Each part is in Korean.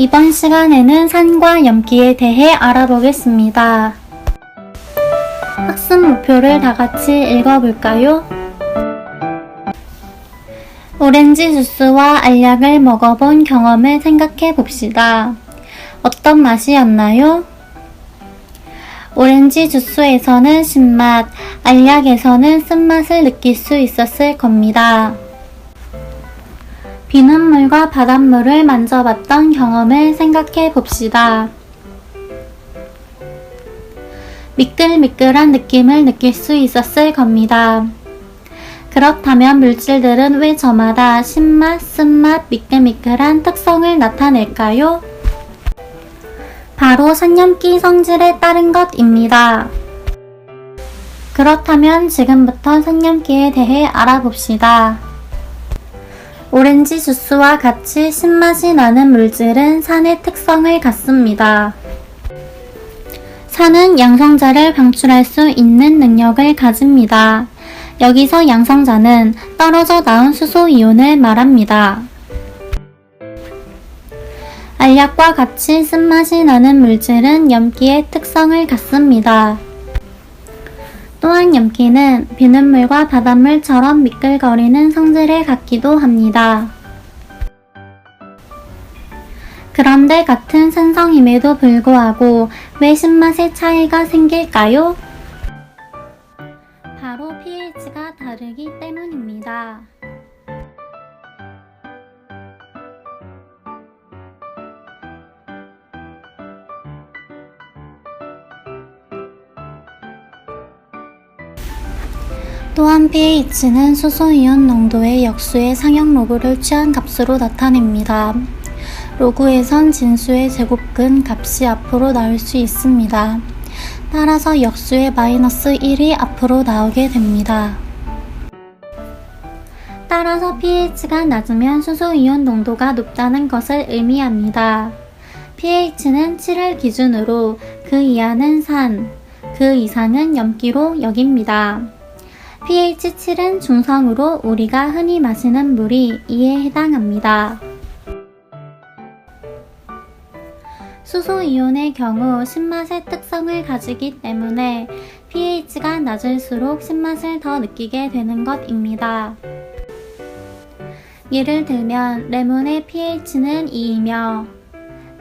이번 시간에는 산과 염기에 대해 알아보겠습니다. 학습 목표를 다 같이 읽어볼까요? 오렌지 주스와 알약을 먹어본 경험을 생각해 봅시다. 어떤 맛이었나요? 오렌지 주스에서는 신맛, 알약에서는 쓴맛을 느낄 수 있었을 겁니다. 비눗물과 바닷물을 만져봤던 경험을 생각해 봅시다. 미끌미끌한 느낌을 느낄 수 있었을 겁니다. 그렇다면 물질들은 왜 저마다 신맛, 쓴맛, 미끌미끌한 특성을 나타낼까요? 바로 산염기 성질에 따른 것입니다. 그렇다면 지금부터 산염기에 대해 알아봅시다. 오렌지 주스와 같이 신맛이 나는 물질은 산의 특성을 갖습니다. 산은 양성자를 방출할 수 있는 능력을 가집니다. 여기서 양성자는 떨어져 나온 수소 이온을 말합니다. 알약과 같이 쓴맛이 나는 물질은 염기의 특성을 갖습니다. 또한 염기는 비눗물과 바닷물처럼 미끌거리는 성질을 갖기도 합니다. 그런데 같은 산성임에도 불구하고 왜 신맛의 차이가 생길까요? 바로 pH가 다르기 때문입니다. 또한 pH는 수소이온 농도의 역수의 상형 로그를 취한 값으로 나타냅니다. 로그에선 진수의 제곱근 값이 앞으로 나올 수 있습니다. 따라서 역수의 마이너스 1이 앞으로 나오게 됩니다. 따라서 pH가 낮으면 수소이온 농도가 높다는 것을 의미합니다. pH는 7을 기준으로 그 이하는 산, 그 이상은 염기로 여깁니다. pH 7은 중성으로 우리가 흔히 마시는 물이 이에 해당합니다. 수소이온의 경우 신맛의 특성을 가지기 때문에 pH가 낮을수록 신맛을 더 느끼게 되는 것입니다. 예를 들면 레몬의 pH는 2이며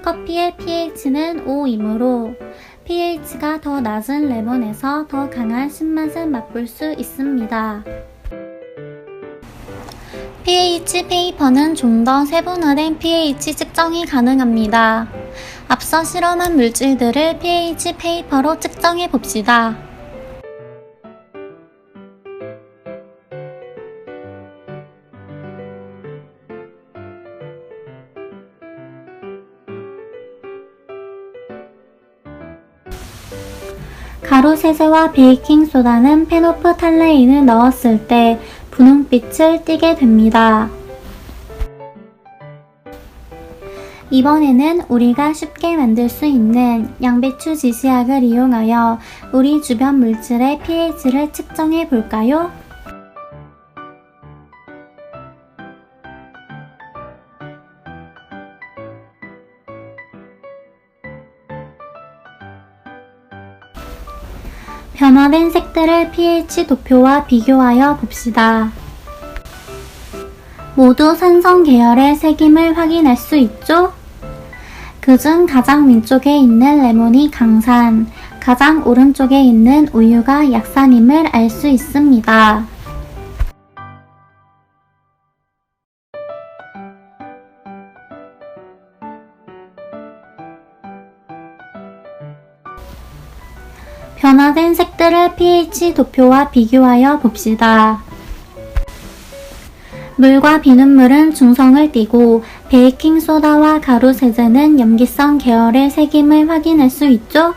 커피의 pH는 5이므로 pH가 더 낮은 레몬에서 더 강한 신맛을 맛볼 수 있습니다. pH 페이퍼는 좀 더 세분화된 pH 측정이 가능합니다. 앞서 실험한 물질들을 pH 페이퍼로 측정해 봅시다. 가루 세제와 베이킹 소다는 페노프 탈레인을 넣었을 때 분홍빛을 띠게 됩니다. 이번에는 우리가 쉽게 만들 수 있는 양배추 지시약을 이용하여 우리 주변 물질의 pH를 측정해 볼까요? 변화된 색들을 pH 도표와 비교하여 봅시다. 모두 산성 계열의 색임을 확인할 수 있죠? 그중 가장 왼쪽에 있는 레몬이 강산, 가장 오른쪽에 있는 우유가 약산임을 알 수 있습니다. 변화된 색들을 pH 도표와 비교하여 봅시다. 물과 비눗물은 중성을 띠고 베이킹소다와 가루 세제는 염기성 계열의 색임을 확인할 수 있죠?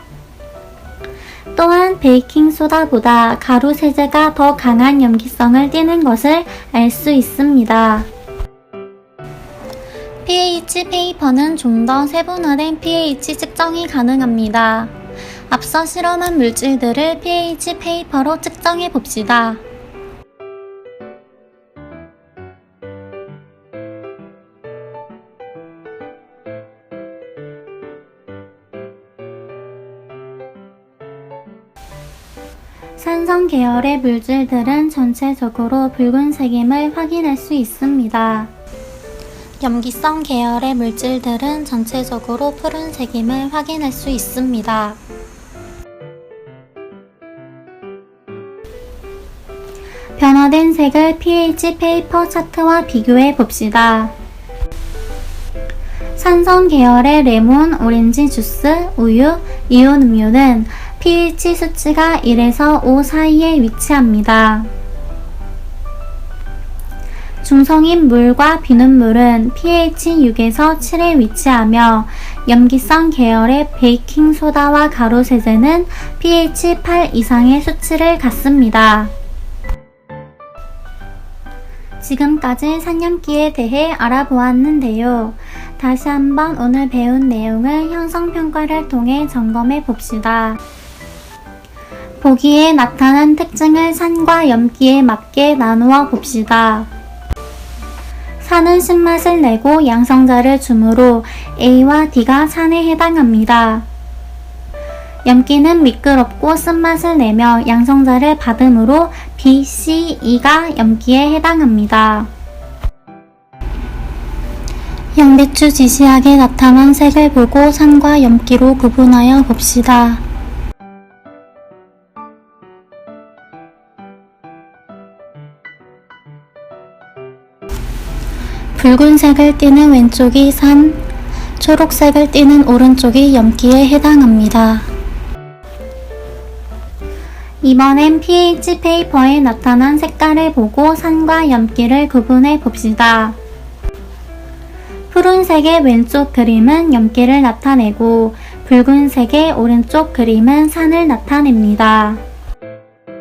또한 베이킹소다보다 가루 세제가 더 강한 염기성을 띠는 것을 알 수 있습니다. pH 페이퍼는 좀 더 세분화된 pH 측정이 가능합니다. 앞서 실험한 물질들을 pH 페이퍼로 측정해 봅시다. 산성 계열의 물질들은 전체적으로 붉은색임을 확인할 수 있습니다. 염기성 계열의 물질들은 전체적으로 푸른색임을 확인할 수 있습니다. 변화된 색을 pH 페이퍼 차트와 비교해 봅시다. 산성 계열의 레몬, 오렌지 주스, 우유, 이온 음료는 pH 수치가 1에서 5 사이에 위치합니다. 중성인 물과 비눗물은 pH 6에서 7에 위치하며 염기성 계열의 베이킹 소다와 가루 세제는 pH 8 이상의 수치를 갖습니다. 지금까지 산염기에 대해 알아보았는데요. 다시 한번 오늘 배운 내용을 형성평가를 통해 점검해 봅시다. 보기에 나타난 특징을 산과 염기에 맞게 나누어 봅시다. 산은 신맛을 내고 양성자를 주므로 A와 D가 산에 해당합니다. 염기는 미끄럽고 쓴맛을 내며 양성자를 받으므로 B, C, E가 염기에 해당합니다. 양배추 지시하게 나타난 색을 보고 산과 염기로 구분하여 봅시다. 붉은색을 띠는 왼쪽이 산, 초록색을 띠는 오른쪽이 염기에 해당합니다. 이번엔 pH 페이퍼에 나타난 색깔을 보고 산과 염기를 구분해 봅시다. 푸른색의 왼쪽 그림은 염기를 나타내고 붉은색의 오른쪽 그림은 산을 나타냅니다.